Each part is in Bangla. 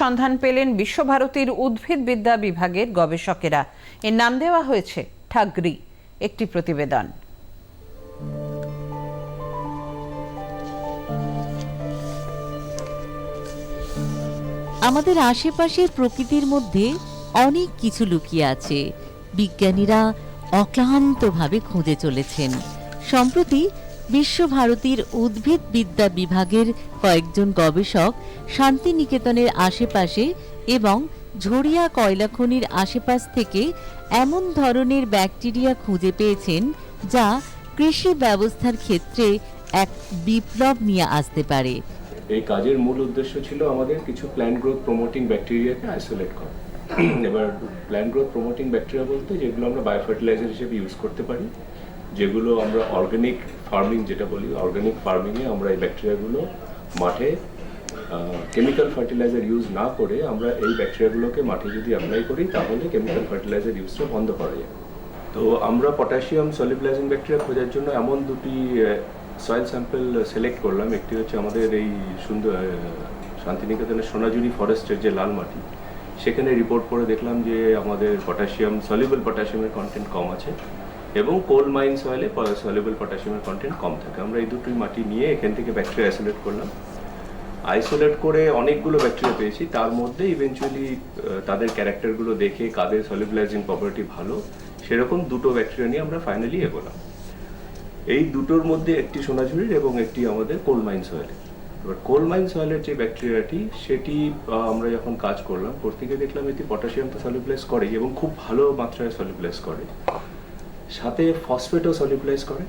সন্ধান পেলেন বিশ্বভারতীর উদ্ভিদবিদ্যা বিভাগের গবেষকেরা। এর নাম দেওয়া হয়েছে ঠাগরি, একটি প্রতিবেদন। আমাদের আশেপাশের প্রকৃতির মধ্যে অনেক কিছু লুকিয়ে আছে। বিজ্ঞানীরা অক্লান্তভাবে খুঁজে চলেছেন। সম্প্রতি বিশ্বভারতীর উদ্ভিদবিদ্যা বিভাগের কয়েকজন গবেষক শান্তিনিকেতনের আশেপাশে এবং ঝরিয়া কয়লাখনির আশেপাশ থেকে এমন ধরনের ব্যাকটেরিয়া খুঁজে পেয়েছেন যা কৃষি ব্যবস্থার ক্ষেত্রে এক বিপ্লব নিয়ে আসতে পারে। এই কাজের মূল উদ্দেশ্য ছিল আমাদের কিছু প্ল্যান্ট গ্রোথ প্রমোটিং ব্যাকটেরিয়াকে আইসোলেট করা। এবার প্ল্যান্ট গ্রোথ প্রমোটিং ব্যাকটেরিয়া বলতে যেগুলো আমরা বায়োফার্টিলাইজার হিসেবে ইউজ করতে পারি যেগুলো আমরা অর্গানিক ফার্মিং যেটা বলি অর্গানিক ফার্মিংয়ে আমরা এই ব্যাকটেরিয়াগুলো মাঠে কেমিক্যাল ফার্টিলাইজার ইউজ না করে আমরা এই ব্যাকটেরিয়াগুলোকে মাঠে যদি অ্যাপ্লাই করি, তাহলে কেমিক্যাল ফার্টিলাইজার ইউজটা বন্ধ করা যায়। তো আমরা পটাশিয়াম সলিবিলাইজিং ব্যাকটেরিয়া খোঁজার জন্য এমন দুটি সয়েল স্যাম্পল সিলেক্ট করলাম। একটি হচ্ছে আমাদের এই সুন্দর শান্তিনিকেতনের সোনাঝুরি ফরেস্টের যে লাল মাটি, সেখানে রিপোর্ট করে দেখলাম যে আমাদের পটাশিয়াম সলিবল পটাশিয়ামের কন্টেন্ট কম আছে। এবং কোল মাইন সয়েলে সলিবল পটাশিয়ামের কন্টেন্ট কম থাকে। আমরা এই দুটোই মাটি নিয়ে এখান থেকে ব্যাকটেরিয়া আইসোলেট করলাম। আইসোলেট করে অনেকগুলো ব্যাকটেরিয়া পেয়েছি। তার মধ্যে ইভেনচুয়ালি তাদের ক্যারেক্টারগুলো দেখে কাদের সলিবিলাইজিং প্রপার্টি ভালো, সেরকম দুটো ব্যাকটেরিয়া নিয়ে আমরা ফাইনালি এগোলাম। এই দুটোর মধ্যে একটি সোনাঝুরির এবং একটি আমাদের কোল মাইন সয়েলের এবার কোল মাইন সয়েলের যে ব্যাকটেরিয়াটি সেটি আমরা যখন কাজ করলাম গিয়ে দেখলাম এটি পটাশিয়াম তো সলিবিলাইজ করে এবং খুব ভালো মাত্রায় সলিবিলাইজ করে। সাথে ফসফেটও সলিবিলাইজ করে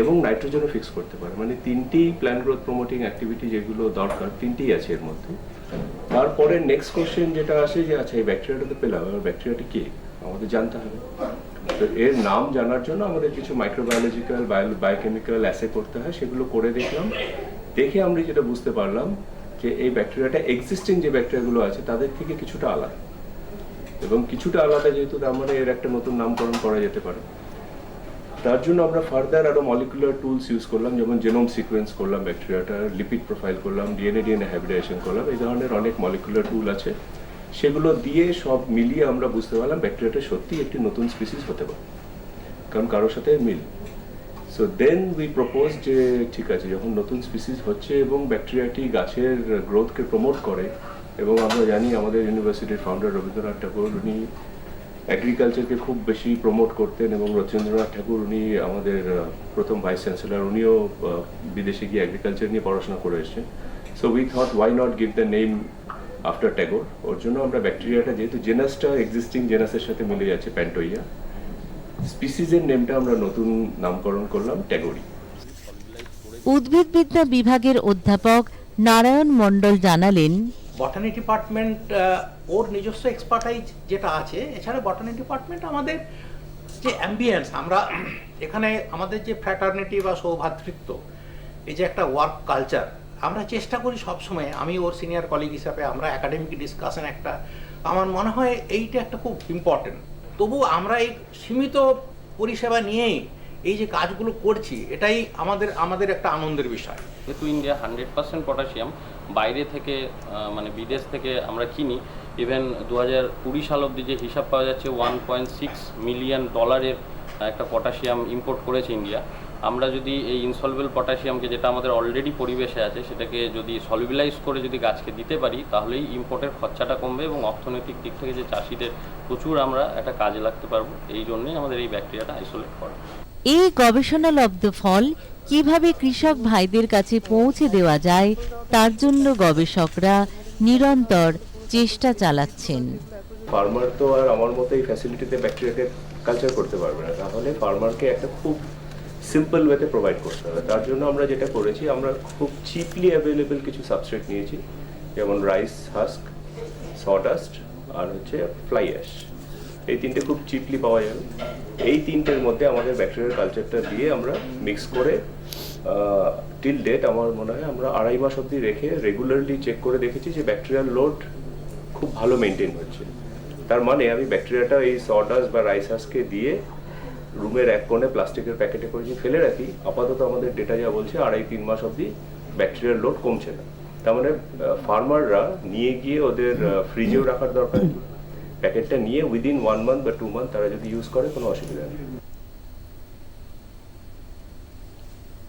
এবং নাইট্রোজেনও ফিক্স করতে পারে। মানে তিনটি প্ল্যান গ্রোথ প্রমোটিং অ্যাক্টিভিটি যেগুলো দরকার, তিনটেই আছে এর মধ্যে। তারপরে নেক্সট কোশ্চেন যেটা আসে যে আচ্ছা এই ব্যাকটেরিয়াটা তো পেলাম, এবার ব্যাকটেরিয়াটি কি? আমাদের জানতে হবে। তো এর নাম জানার জন্য আমাদের কিছু মাইক্রোবায়োলজিক্যাল বায়ো বায়োকেমিক্যাল অ্যাসে করতে হয়, সেগুলো করে দেখলাম। দেখে আমরা যেটা বুঝতে পারলাম যে, এই ব্যাকটেরিয়াটা এক্সিস্টিং যে ব্যাকটেরিয়াগুলো আছে, তাদের থেকে কিছুটা আলাদা। এবং কিছুটা আলাদা যেহেতু তার মানে এর একটা নতুন নামকরণ করা যেতে পারে। তার জন্য আমরা ফার্দার আরও মলিকুলার টুলস ইউজ করলাম, যেমন জেনোম সিকোয়েন্স করলাম ব্যাকটেরিয়াটার লিপিড প্রোফাইল করলাম ডিএনএ ডিএনএ হাইব্রিডেশন করলাম, এই ধরনের অনেক মলিকুলার টুল আছে। সেগুলো দিয়ে সব মিলিয়ে আমরা বুঝতে পারলাম ব্যাকটেরিয়াটা সত্যি একটি নতুন স্পিসিস হতে পারে, কারণ কারোর সাথে মিল। সো দেন উই প্রপোজ যে, ঠিক আছে, যখন নতুন স্পিসিস হচ্ছে এবং ব্যাকটেরিয়াটি গাছের গ্রোথকে প্রমোট করে, এবং আমরা জানি আমাদের ইউনিভার্সিটির ফাউন্ডার রবীন্দ্রনাথ ঠাকুর, উনি অ্যাগ্রিকালচারকে খুব বেশি প্রমোট করতেন এবং রবীন্দ্রনাথ ঠাকুর উনি আমাদের প্রথম ভাইস চ্যান্সেলর উনিও বিদেশে গিয়ে অ্যাগ্রিকালচার নিয়ে পড়াশোনা করে এসেছেন। So we thought why not give the name after Tagore ওর জন্য আমরা ব্যাকটেরিয়াটা যেহেতু জেনাসটা এক্সিস্টিং জেনাসের সাথে মিলে যাচ্ছে প্যান্টোইয়া স্পিসিসের নেমটা আমরা নতুন নামকরণ করলাম ট্যাগোরি উদ্ভিদবিদ্যা বিভাগের অধ্যাপক নারায়ণ মণ্ডল জানালেন বটানি ডিপার্টমেন্ট ওর নিজস্ব এক্সপার্টাইজ যেটা আছে, এছাড়া বটানি ডিপার্টমেন্ট আমাদের যে অ্যাম্বিয়েন্স আমরা এখানে আমাদের যে ফ্র্যাটার্নিটি বা সৌভাতৃত্ব, এই যে একটা ওয়ার্ক কালচার আমরা চেষ্টা করি সবসময়, আমি ওর সিনিয়র কলিগ হিসাবে আমরা একাডেমিক ডিসকাশন একটা, আমার মনে হয় এইটা একটা খুব ইম্পর্টেন্ট তবু আমরা এই সীমিত পরিষেবা নিয়েই এই যে কাজগুলো করছি, এটাই আমাদের আমাদের একটা আনন্দের বিষয়। যেহেতু ইন্ডিয়া হান্ড্রেড পার্সেন্ট পটাশিয়াম বাইরে থেকে মানে বিদেশ থেকে আমরা কিনি ইভেন দু হাজার কুড়ি সাল অব্দি যে হিসাব পাওয়া যাচ্ছে ওয়ান পয়েন্ট সিক্স মিলিয়ন ডলারের একটা পটাশিয়াম ইম্পোর্ট করেছে ইন্ডিয়া আমরা যদি এই ইনসলভেল পটাশিয়ামকে যেটা আমাদের অলরেডি পরিবেশে আছে সেটাকে যদি সলিবিলাইজ করে যদি গাছকে দিতে পারি তাহলেই ইম্পোর্টের খরচাটা কমবে এবং অর্থনৈতিক দিক থেকে যে চাষিদের প্রচুর আমরা একটা কাজে লাগতে পারব এই জন্যই আমাদের এই ব্যাকটেরিয়াটা আইসোলেট করা। এই গবেষণালব্ধ ফল কীভাবে কৃষক ভাইদের কাছে পৌঁছে দেওয়া যায় তার জন্য গবেষকরা নিরন্তর চেষ্টা চালাচ্ছেন। ফার্মার তো আর আমার মতো এই ফ্যাসিলিটিতে ব্যাকটেরিয়াকে কালচার করতে পারবে না, তাহলে ফার্মারকে একটা খুব সিম্পল ওয়েতে প্রোভাইড করতে হবে। তার জন্য আমরা যেটা করেছি, আমরা খুব চিপলি অ্যাভেলেবেল কিছু সাবস্ট্রেট নিয়েছি, যেমন রাইস হাস্ক সডাস্ট আর হচ্ছে ফ্লাই অ্যাশ এই তিনটে খুব চিপলি পাওয়া যাবে। এই তিনটের মধ্যে আমাদের ব্যাকটেরিয়ার কালচারটা দিয়ে আমরা মিক্স করে টিল ডেট আমার মনে হয় আমরা আড়াই মাস অবধি রেখে রেগুলারলি চেক করে দেখেছি যে ব্যাকটেরিয়াল লোড খুব ভালো মেনটেন হচ্ছে। তার মানে আমি ব্যাকটেরিয়াটা এই সডাস বা রাইস হাসকে দিয়ে রুমের এক কোণে প্লাস্টিকের প্যাকেটে করে ফেলে রাখি। আপাতত আমাদের ডেটা যা বলছে, আড়াই তিন মাস অবধি ব্যাকটেরিয়ার লোড কমছে না। তার মানে ফার্মাররা নিয়ে গিয়ে ওদের ফ্রিজেও রাখার দরকার প্যাকেটটা নিয়ে উইদিন ওয়ান মান্থ বা টু মান্থ তারা যদি ইউজ করে, কোনো অসুবিধা নেই।